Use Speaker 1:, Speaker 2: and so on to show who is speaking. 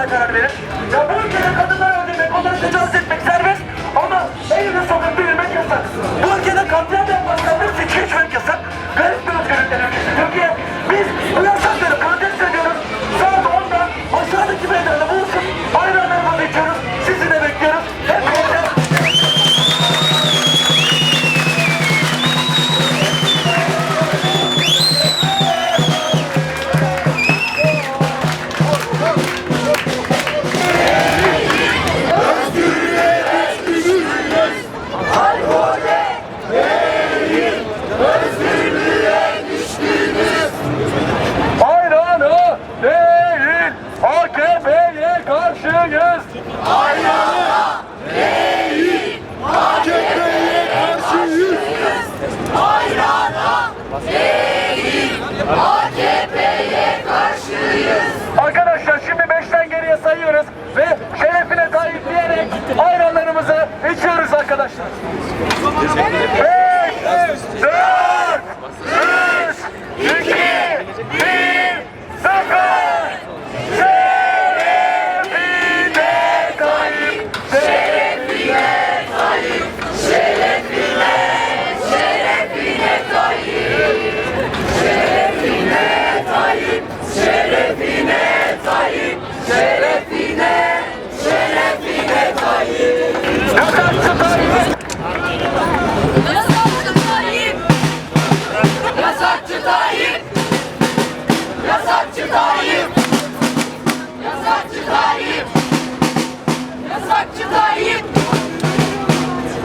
Speaker 1: tutmayacağına karar verir. Ya bu ülkede
Speaker 2: March to